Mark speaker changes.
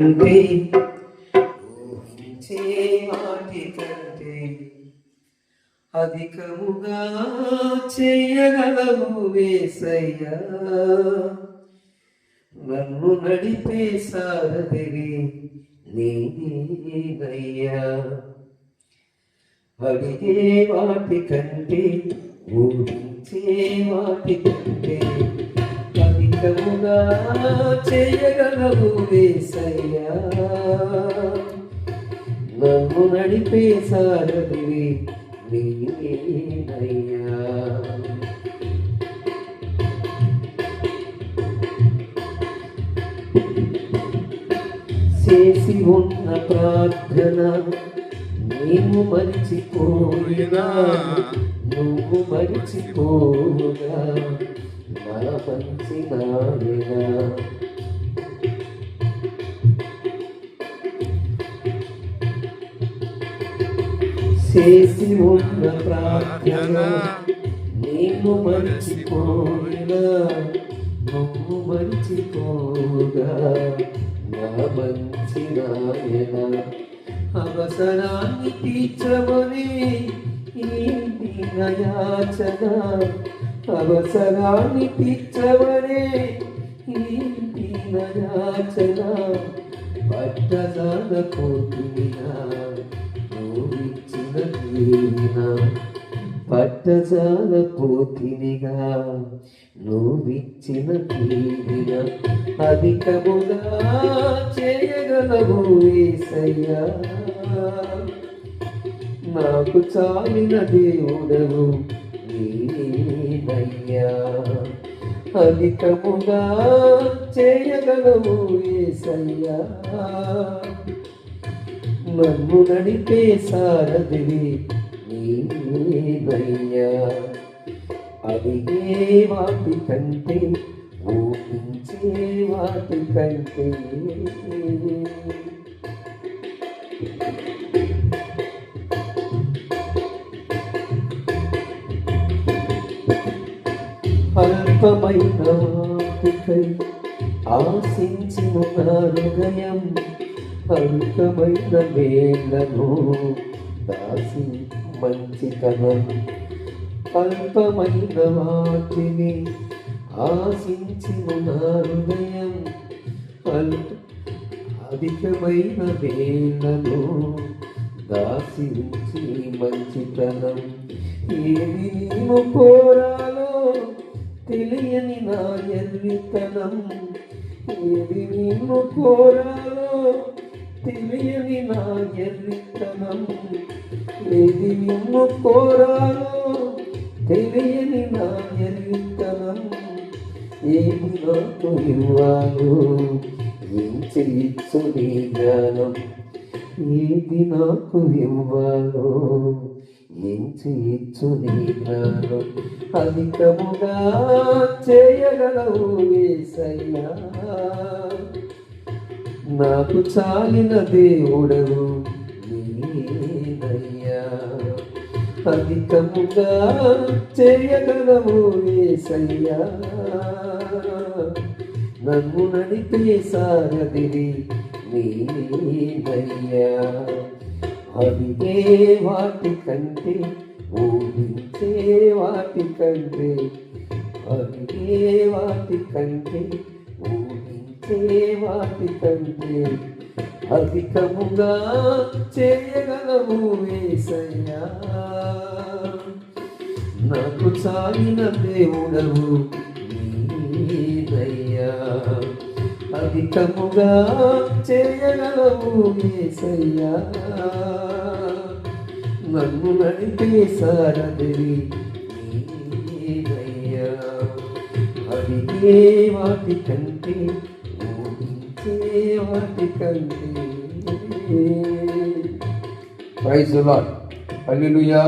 Speaker 1: కంటే ఊహించే వాటి కంటే అధికముగా చేయగలవు వేసయ్యా. నన్ను నడిపే సారథివి నీనయ్యా అడిగే వాటి కంటే ఊహించే వాటి కంటే అధికముగా చేయగలవు వేసయ్యా నన్ను నడిపే సారథివి నీనయ్యా చేసి ఉన్న ప్రార్థన నీవు మరిచిపోయినా నువ్వు మరిచిపోగా. నా నాయనా చేసి ఉన్న ప్రార్థన నేను మరిచిపోయినా నువ్వు మరిచిపోగా నా మంచి నాయన అవసరాన్ని తీర్చమని ఈ దీనయాచన అవసరాన్ని తీర్చమని పట్టదాన పోతున్నా నువ్విచ్చిన దీవెన పట్టజాల పోతినిగా నువ్విచ్చిన దీవెన అధికముగా చేయగలవు ఏసయ్యా. నాకు చాలిన దేవుడవు. నీనయ్యా అధికముగా చేయగలవు ఏసయ్యా. నన్ను నడిపే సారథివి నీవయ్యా అడిగే వాటి కంటే ఊహించే వాటి కంటే అల్పమైన వాటికై ఆశించిన నా హృదయం అల్పమైన వేళ్ళను దాసి మంచితనం అల్పమైన వాటిని ఆశించిన నా హృదయం అల్ప అధికమైన వేళ్ళను దాసించి మంచితనం ఏది నీవు కోరాలో తెలియని నా ఎర్రితనం ఏది నీవు కోరాలో తెలియని నా ఎర్రితనం ఏది నిన్ను కోరాలో తెలియని నా ఎర్రితనం ఏది నాకు ఇవ్వాలో ఏం చేయొచ్చు నీ జ్ఞానం? ఏది నాకు ఇవ్వాలో ఏం చేయొచ్చు నీ అధికముగా చేయగలవు వేసయ్యా నాకు చాలిన దేవుడవు నీనయ్యా అధికముగా చేయగలవు వేసయ్యా నన్ను నడిపే సారథివి నీనయ్యా అడిగే వాటి కంటే ఊహించే వాటి కంటే అడిగే వాటి కంటే ఊహించే వాటి కంటే అధికముగా చేయగలము వేసయ్యా నాకు చాలిన దేవుడవు నీనయ్యా అధికముగా చేయగలవు వేసయ్యా నన్ను నడిపే సారథివి నీనయ్యా అడిగే వాటి కంటే ఊహించే వాటి కంటే. ప్రైజ్ లాడ్ హల్లెలూయా